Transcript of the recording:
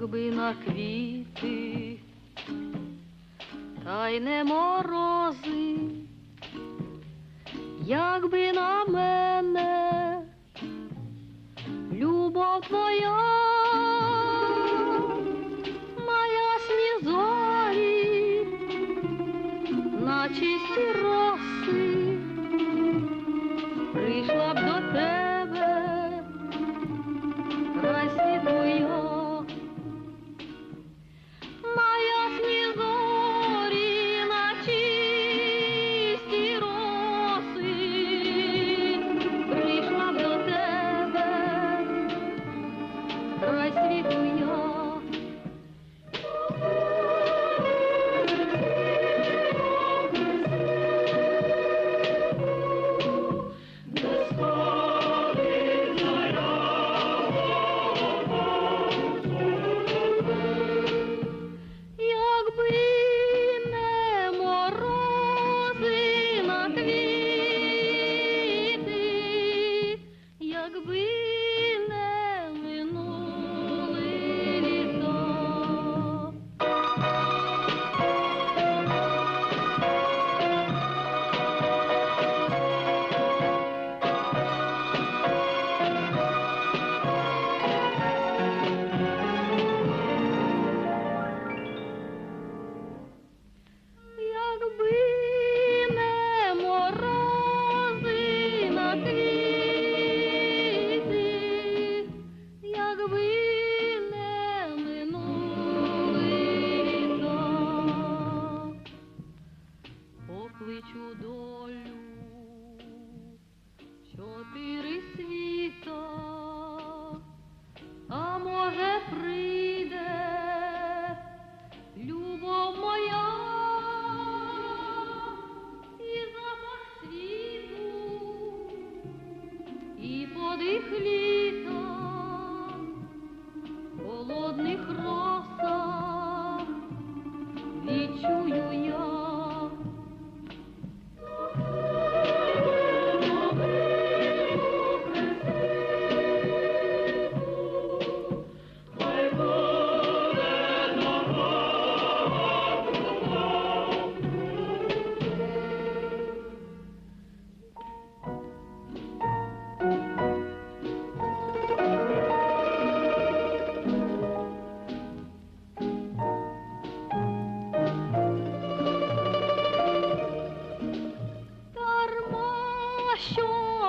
якби на квіти, та й не морози, якби на мене. Любов твоя, на ясні на чисті покличу долю чотири світа, а може прийде любов моя і запах світу, і подих літа,